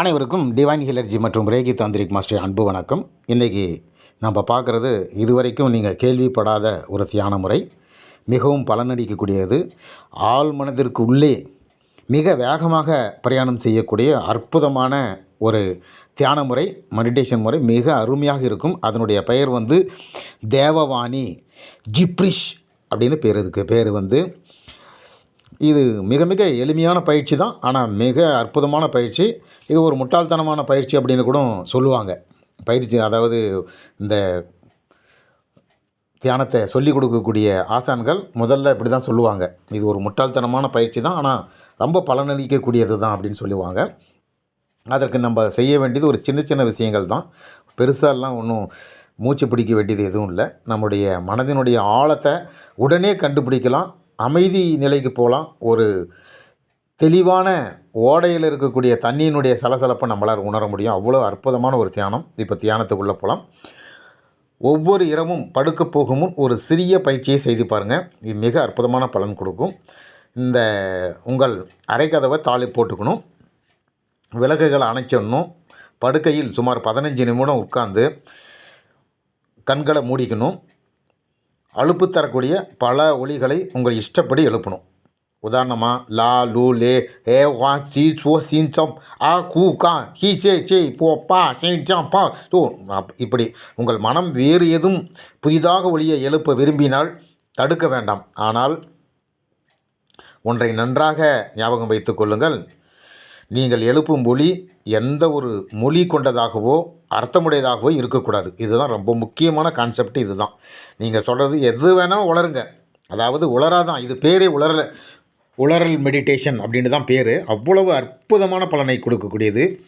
அனைவருக்கும் டிவைன் ஹிலர்ஜி மற்றும் Reiki tantric master அன்பு வணக்கம். இன்றைக்கி நம்ம பார்க்குறது இதுவரைக்கும் நீங்கள் கேள்விப்படாத ஒரு தியான முறை மிகவும் பலனடிக்கக்கூடியது ஆள் மனதிற்கு உள்ளே மிக வேகமாக பிரயாணம் செய்யக்கூடிய அற்புதமான ஒரு தியான முறை மெடிடேஷன் முறை மிக அருமையாக இருக்கும். அதனுடைய பெயர் வந்து தேவவாணி ஜிப்ரிஷ் அப்படின்னு பேர் இதுக்கு பேர் வந்து இது மிக மிக எளிமையான பயிற்சி தான். ஆனால் மிக அற்புதமான பயிற்சி. இது ஒரு முட்டாள்தனமான பயிற்சி அப்படின்னு கூட சொல்லுவாங்க. பயிற்சி அதாவது இந்த தியானத்தை சொல்லிக் கொடுக்கக்கூடிய ஆசான்கள் முதல்ல இப்படி தான் சொல்லுவாங்க. இது ஒரு முட்டாள்தனமான பயிற்சி தான். ஆனால் ரொம்ப பலனளிக்கக்கூடியது தான் அப்படின்னு சொல்லுவாங்க. அதற்கு நம்ம செய்ய வேண்டியது ஒரு சின்ன சின்ன விஷயங்கள் தான். பெருசாலாம் ஒன்றும் மூச்சு பிடிக்க வேண்டியது எதுவும் இல்லை. நம்முடைய மனதினுடைய ஆழத்தை உடனே கண்டுபிடிக்கலாம். அமைதி நிலைக்கு போகலாம். ஒரு தெளிவான ஓடையில் இருக்கக்கூடிய தண்ணியினுடைய சலசலப்பை நம்மளால் உணர முடியும். அவ்வளோ அற்புதமான ஒரு தியானம். இப்போ தியானத்துக்குள்ளே போகலாம். ஒவ்வொரு இரவும் படுக்க போகும் முன் ஒரு சிறிய பயிற்சியை செய்து பாருங்கள் இது மிக அற்புதமான பலன் கொடுக்கும். இந்த உங்கள் அரைக்கதவை தாளி போட்டுக்கணும். விளக்குகளை அணைச்சிடணும். படுக்கையில் சுமார் பதினஞ்சு நிமிடம் உட்காந்து கண்களை மூடிக்கணும். அழுப்பு தரக்கூடிய பல ஒலிகளை உங்கள் இஷ்டப்படி எழுப்பணும். உதாரணமாக லா லூ லே ஏ வா சி சோ சின் சம் ஆ கூ கா ஹி சே சே போ பா சீன் ஜாம் பா சோ. இப்படி உங்கள் மனம் வேறு எதுவும் புதிதாக ஒளியை எழுப்ப விரும்பினால் தடுக்க வேண்டாம். ஆனால் ஒன்றை நன்றாக ஞாபகம் வைத்துக் கொள்ளுங்கள். நீங்கள் எழுப்பும் மொழி எந்த ஒரு மொழி கொண்டதாகவோ அர்த்தமுடையதாகவோ இருக்கக்கூடாது. இதுதான் ரொம்ப முக்கியமான கான்செப்ட் இதுதான். நீங்கள் சொல்கிறது எது வேணாலும் உளருங்க. அதாவது உளராதான். இது பேரே உளரல். உளறல் மெடிடேஷன் அப்படின்னு தான் பேர். அவ்வளவு அற்புதமான பலனை கொடுக்கக்கூடியது.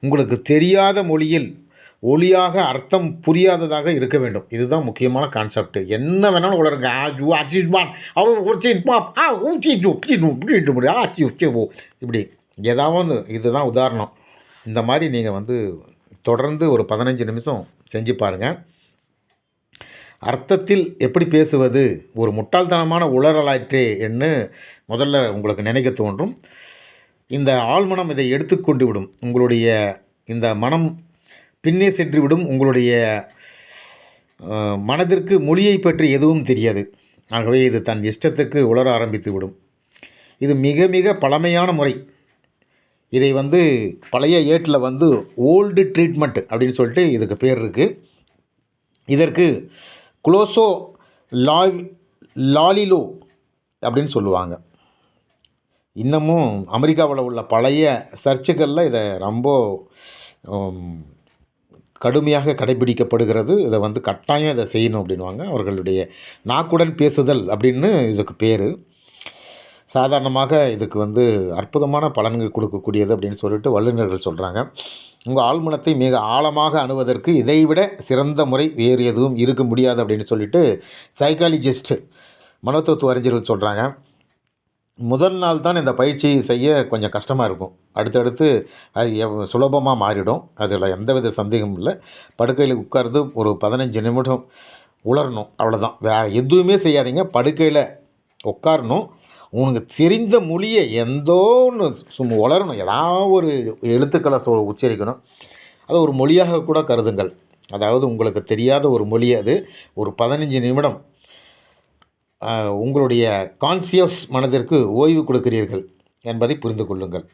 உங்களுக்கு தெரியாத மொழியில் ஒளியாக அர்த்தம் புரியாததாக இருக்க வேண்டும். இதுதான் முக்கியமான கான்செப்ட் என்ன வேணாலும் உளருங்க. ஆ ஜூ அவன் ஆ ஊச்சி ஜூ உச்சி ஓ இப்படி ஏதாவது இதுதான் உதாரணம். இந்த மாதிரி நீங்கள் வந்து தொடர்ந்து ஒரு பதினஞ்சு நிமிஷம் செஞ்சு பாருங்கள் அர்த்தத்தில் எப்படி பேசுவது? ஒரு முட்டாள்தனமான உளறலாயிற்றே என்று முதல்ல உங்களுக்கு நினைக்க தோன்றும். இந்த ஆழ்மனம் இதை எடுத்துக்கொண்டு விடும். உங்களுடைய இந்த மனம் பின்னே சென்று விடும். உங்களுடைய மனதிற்கு மொழியை பற்றி எதுவும் தெரியாது. ஆகவே இது தன் இஷ்டத்துக்கு உளர ஆரம்பித்து விடும். இது மிக மிக பழமையான முறை. இதை வந்து பழைய ஏட்டில் வந்து ஓல்டு ட்ரீட்மெண்ட் அப்படின்னு சொல்லிட்டு இதுக்கு பேர் இருக்குது இதற்கு குளோசோ லாய் லாலிலோ அப்படின்னு சொல்லுவாங்க. இன்னமும் அமெரிக்காவில் உள்ள பழைய சர்ச்சுகளில் இதை ரொம்ப கடுமையாக கடைபிடிக்கப்படுகிறது. இதை வந்து கட்டாயம் இதை செய்யணும் அப்படின்வாங்க அவர்களுடைய நாக்குடன் பேசுதல் அப்படின்னு இதுக்கு பேர். சாதாரணமாக இதுக்கு வந்து அற்புதமான பலன்கள் கொடுக்கக்கூடியது அப்படின்னு சொல்லிட்டு வல்லுநர்கள் சொல்கிறாங்க உங்கள் ஆழ்மனத்தை மிக ஆழமாக அணுவதற்கு இதைவிட சிறந்த முறை வேறு எதுவும் இருக்க முடியாது அப்படின்னு சொல்லிட்டு சைக்காலஜிஸ்ட்டு மனோதத்துவ அறிஞர்கள் சொல்கிறாங்க முதல் நாள் தான் இந்த பயிற்சி செய்ய கொஞ்சம் கஷ்டமாக இருக்கும். அடுத்தடுத்து அது எவ் சுலபமாக மாறிடும். அதில் எந்தவித சந்தேகமும் இல்லை. படுக்கையில் உட்கார்ந்து ஒரு பதினஞ்சு நிமிடம் உலரணும். அவ்வளோதான் வேறு எதுவுமே செய்யாதீங்க. படுக்கையில் உட்காரணும். உனக்கு தெரிந்த மொழியை எந்தோ ஒன்று சும்மா வளரணும். ஏதாவது ஒரு எழுத்துக்களை சொ உச்சரிக்கணும். அது ஒரு மொழியாக கூட கருதுங்கள். அதாவது உங்களுக்கு தெரியாத ஒரு மொழி அது. ஒரு பதினஞ்சு நிமிடம் உங்களுடைய கான்சியஸ் மனதிற்கு ஓய்வு கொடுக்கிறீர்கள் என்பதை புரிந்து கொள்ளுங்கள்.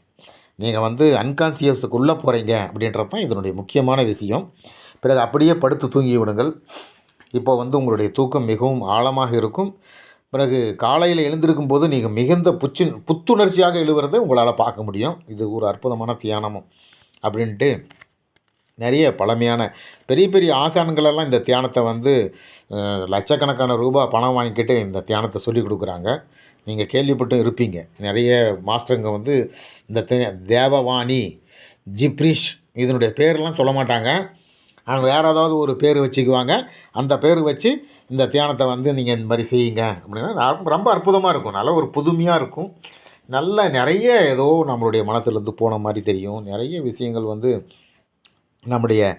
நீங்கள் வந்து அன்கான்சியஸுக்குள்ளே போகிறீங்க அப்படின்றது தான் இதனுடைய முக்கியமான விஷயம். பிறகு அப்படியே படுத்து தூங்கி விடுங்கள். இப்போ வந்து உங்களுடைய தூக்கம் மிகவும் ஆழமாக இருக்கும். பிறகு காலையில் எழுந்திருக்கும் போது நீங்கள் மிகுந்த புச்சு புத்துணர்ச்சியாக எழுவுறதை உங்களால் பார்க்க முடியும். இது ஒரு அற்புதமான தியானமும் அப்படின்ட்டு நிறைய பழமையான பெரிய பெரிய ஆசான்களெல்லாம் இந்த தியானத்தை வந்து லட்சக்கணக்கான ரூபாய் பணம் வாங்கிக்கிட்டு இந்த தியானத்தை சொல்லி கொடுக்குறாங்க. நீங்கள் கேள்விப்பட்டும் இருப்பீங்க. நிறைய மாஸ்டருங்க வந்து இந்த தேவவாணி ஜிப்ரிஷ் இதனுடைய பேரெல்லாம் சொல்ல மாட்டாங்க. அவங்க வேறு ஏதாவது ஒரு பேர் வச்சுக்குவாங்க. அந்த பேர் வச்சு இந்த தியானத்தை வந்து நீங்கள் இந்த மாதிரி செய்யுங்க அப்படின்னா ரொம்ப- அற்புதமாக இருக்கும். நல்ல ஒரு புதுமையாக இருக்கும். நல்ல நிறைய ஏதோ நம்மளுடைய மனசுலேருந்து போன மாதிரி தெரியும். நிறைய விஷயங்கள் வந்து நம்முடைய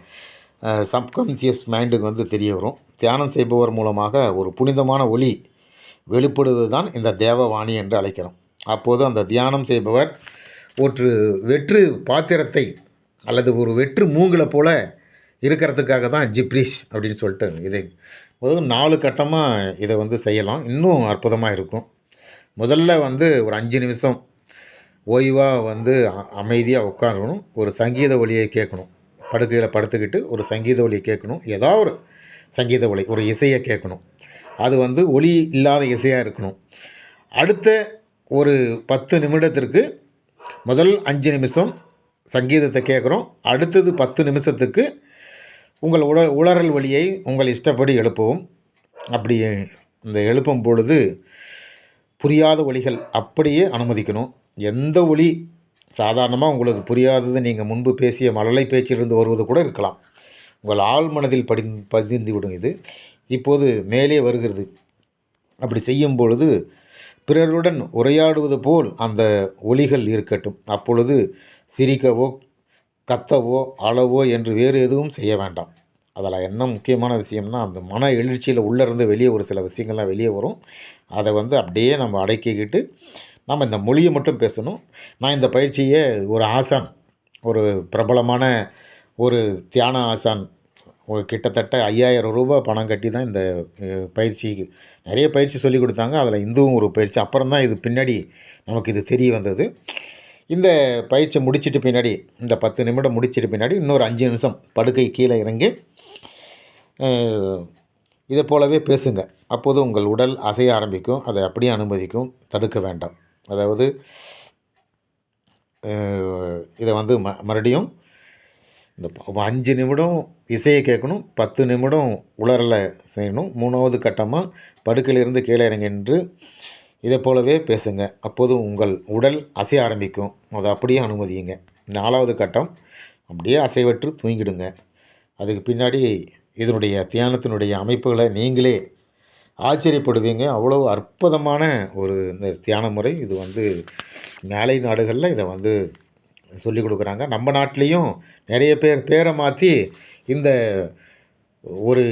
சப்கான்சியஸ் மைண்டுக்கு வந்து தெரிய வரும். தியானம் செய்பவர் மூலமாக ஒரு புனிதமான ஒளி வெளிப்படுவது தான் இந்த தேவவாணி என்று அழைக்கிறோம். அப்போது அந்த தியானம் செய்பவர் ஒரு வெற்று பாத்திரத்தை அல்லது ஒரு வெற்று மூங்கில போல் இருக்கிறதுக்காக தான் ஜிப்ரிஷ் அப்படின்னு சொல்லிட்டு இதை முதல்ல நாலு கட்டமாக இதை வந்து செய்யலாம். இன்னும் அற்புதமாக இருக்கும். முதல்ல வந்து ஒரு அஞ்சு நிமிஷம் ஓய்வாக வந்து அமைதியாக உட்காரணும். ஒரு சங்கீத ஒலியை கேட்கணும். படுக்கையில் படுத்துக்கிட்டு ஒரு சங்கீத ஒலியை கேட்கணும். ஏதாவது ஒரு சங்கீத ஒலி ஒரு இசையை கேட்கணும். அது வந்து ஒலி இல்லாத இசையாக இருக்கணும். அடுத்த ஒரு பத்து நிமிடத்திற்கு முதல் அஞ்சு நிமிஷம் சங்கீதத்தை கேட்குறோம். அடுத்தது பத்து நிமிஷத்துக்கு உங்கள் உட உளறல் வழியை உங்கள் இஷ்டப்படி எழுப்பவும். அப்படி இந்த எழுப்பும் பொழுது புரியாத ஒலிகள் அப்படியே அனுமதிக்கணும். எந்த ஒலி சாதாரணமாக உங்களுக்கு புரியாதது நீங்கள் முன்பு பேசிய மழலை பேச்சிலிருந்து வருவது கூட இருக்கலாம். உங்கள் ஆள் மனதில் படி பதிந்து விடும் இது. இப்போது மேலே வருகிறது. அப்படி செய்யும் பொழுது பிறருடன் உரையாடுவது போல் அந்த ஒலிகள் இருக்கட்டும். அப்பொழுது சிரிக்கவோ கத்தவோ அளவோ என்று வேறு எதுவும் செய்ய வேண்டாம். அதில் என்ன முக்கியமான விஷயம்னா அந்த மன எழுச்சியில் உள்ளேருந்து வெளியே ஒரு சில விஷயங்கள்லாம் வெளியே வரும். அதை வந்து அப்படியே நம்ம அடக்கிக்கிட்டு நம்ம இந்த மொழியை மட்டும் பேசணும். நான் இந்த பயிற்சியை ஒரு ஆசான் ஒரு பிரபலமான ஒரு தியான ஆசான் ஒரு கிட்டத்தட்ட ஐயாயிரம் ரூபாய் பணம் கட்டி தான் இந்த பயிற்சிக்கு பயிற்சி நிறைய பயிற்சி சொல்லி கொடுத்தாங்க. அதில் இந்துவும் ஒரு பயிற்சி. அப்புறம் தான் இது பின்னாடி நமக்கு இது தெரிய வந்தது. இந்த பயிற்சி முடிச்சிட்டு பின்னாடி இந்த பத்து நிமிடம் முடிச்சிட்டு பின்னாடி இன்னொரு அஞ்சு நிமிஷம் படுக்கை கீழே இறங்கி இதை போலவே பேசுங்க. அப்போது உங்கள் உடல் அசைய ஆரம்பிக்கும். அதை அப்படியே அனுமதிக்கும். தடுக்க வேண்டாம். அதாவது இதை வந்து ம மறுபடியும் இந்த அஞ்சு நிமிடம் இசையை கேட்கணும் பத்து நிமிடம் உளறலை செய்யணும் மூணாவது கட்டமாக படுக்கையிலிருந்து கீழே இறங்கி நின்று இதை போலவே பேசுங்க. அப்போது உங்கள் உடல் அசைய ஆரம்பிக்கும். அதை அப்படியே அனுமதியுங்க. நாலாவது கட்டம் அப்படியே அசைவற்று தூங்கிடுங்க. அதுக்கு பின்னாடி இதனுடைய தியானத்தினுடைய அமைப்புகளை நீங்களே ஆச்சரியப்படுவீங்க. அவ்வளோ அற்புதமான ஒரு இந்த தியான முறை. இது வந்து மேலை நாடுகளில் இதை வந்து சொல்லி கொடுக்குறாங்க. நம்ம நாட்டிலையும் நிறைய பேர் பேரை மாற்றி இந்த ஒரு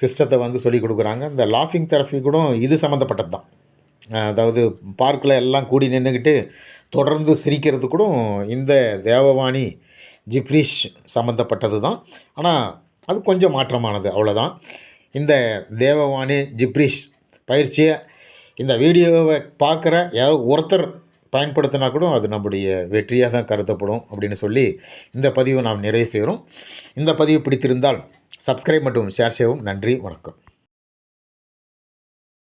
சிஸ்டத்தை வந்து சொல்லி கொடுக்குறாங்க. இந்த லாஃபிங் தெரப்பி கூட இது சம்மந்தப்பட்டது தான். அதாவது பார்க்கில் எல்லாம் கூடி நின்றுக்கிட்டு தொடர்ந்து சிரிக்கிறது கூட இந்த தேவவாணி ஜிப்ரீஷ் சம்மந்தப்பட்டது தான். ஆனால் அது கொஞ்சம் மாற்றமானது அவ்வளோதான் இந்த தேவவாணி ஜிப்ரீஷ் பயிற்சியை இந்த வீடியோவை பார்க்குற யாரோ ஒருத்தர் பயன்படுத்தினா கூட அது நம்முடைய வெற்றியாக தான் கருதப்படும் அப்படின்னு சொல்லி இந்த பதிவை நாம் நிறைவு செய்கிறோம். இந்த பதிவு பிடித்திருந்தால் சப்ஸ்கிரைப் மற்றும் ஷேர் செய்யவும் நன்றி வணக்கம்.